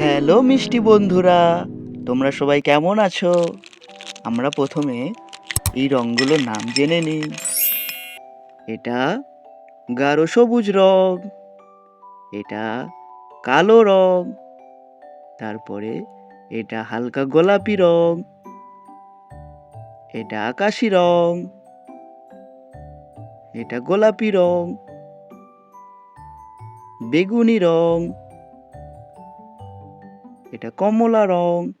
Hello মিষ্টি বন্ধুরা, তোমরা সবাই কেমন আছো? আমরা প্রথমে এই রঙগুলোর নাম জেনে নিই। এটা গাঢ় সবুজ রং, এটা কালো রং, তারপরে এটা হালকা গোলাপি রং, এটা আকাশি রং, এটা গোলাপি রং, বেগুনি রং এটা কমলা রং,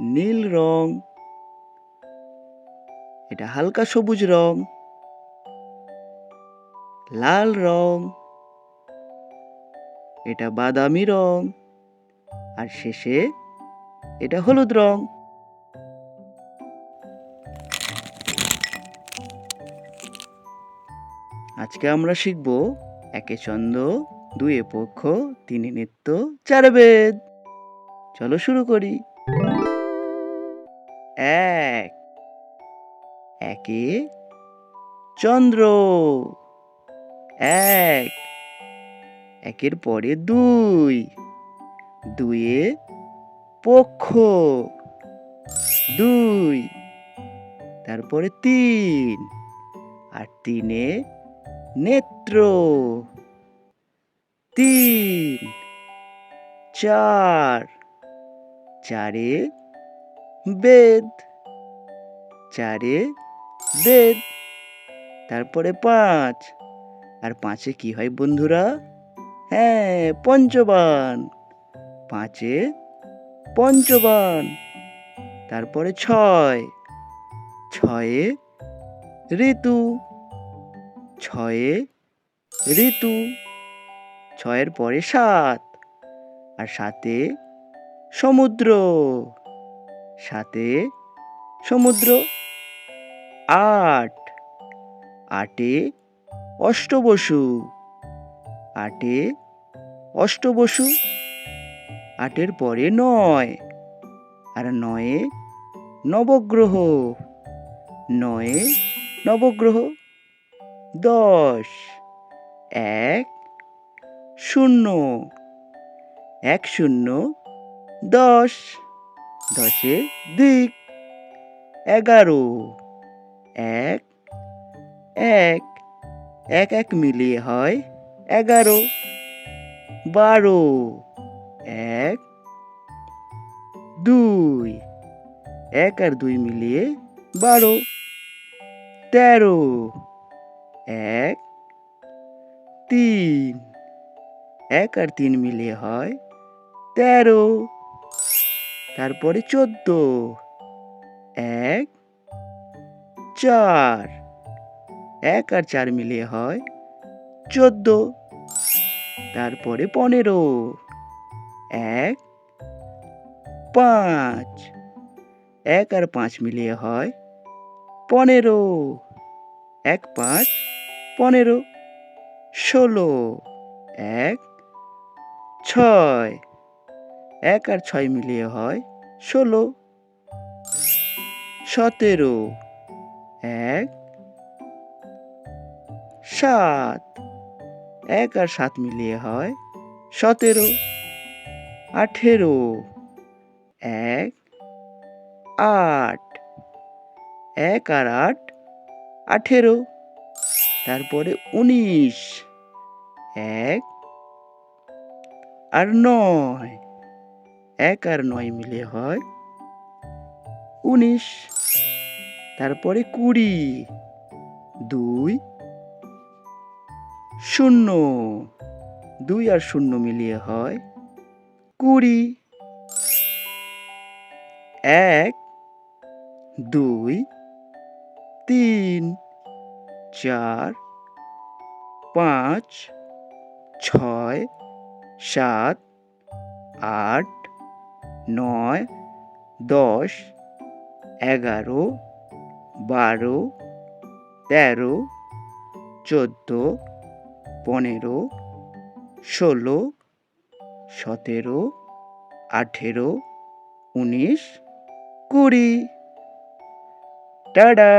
নীল রং, এটা হালকা সবুজ রং, লাল রং, এটা বাদামি রং, আর শেষে এটা হলুদ রং। আজকে আমরা শিখব একে ছন্দ দুয়ে পক্ষ, তিনে নৃত্য চারে বেদ চলো শুরু করি। এক। একে চন্দ্র। এক। একের পরে দুই। দুয়ে পক্ষ। দুই। তারপরে তিন। আর তিনে নেত্র। তিন, চার, চারে বেদ চারে বেদ, তারপরে পাঁচ। আর পাঁচে কি হয় বন্ধুরা? হ্যাঁ পঞ্চবান। পাঁচে পঞ্চবান। তারপরে ছয়। ছয়ে ঋতু। ছয়ে ঋতু। ছয়ের পরে সাত। আর সাতে সমুদ্র। সাতে সমুদ্র আট। আটে অষ্টবসু। আটে অষ্টবসু। আটের পরে নয়। আর নয়ে নবগ্রহ। নয়ে নবগ্রহ দশ। এক শূন্য। এক শূন্য, দশ। দশে দিক, এগারো। এক এক। এক এক মিলিয়ে হয় এগারো। বারো। এক, দুই। এক আর দুই মিলিয়ে বারো। তেরো। এক, তিন। এক আর তিন মিলিয়ে হয় তেরো। তারপরে চোদ্দ। এক, চার। এক আর চার মিলিয়ে হয় চোদ্দ। তারপরে পনেরো। এক, পাঁচ। এক আর পাঁচ মিলিয়ে হয় পনেরো। এক, পাঁচ, পনেরো। ষোলো। এক ছয়। এক আর ছয় মিলিয়ে হয় ষোলো। সতেরো। এক। সাত। এক আর সাত মিলিয়ে হয় সতেরো। আঠেরো। এক। আট। এক আর আট আঠেরো। তারপরে উনিশ। এক। আর নয়। এক আর নয় মিলে হয় উনিশ। তারপরে কুড়ি। দুই। শূন্য। দুই আর শূন্য মিলিয়ে হয় কুড়ি। এক, দুই, তিন, চার, পাঁচ, ছয় সাত, আট, নয়, দশ, এগারো, বারো, তেরো, চোদ্দ, পনেরো, ষোলো, সতেরো, আঠেরো, উনিশ, কুড়ি। টাডা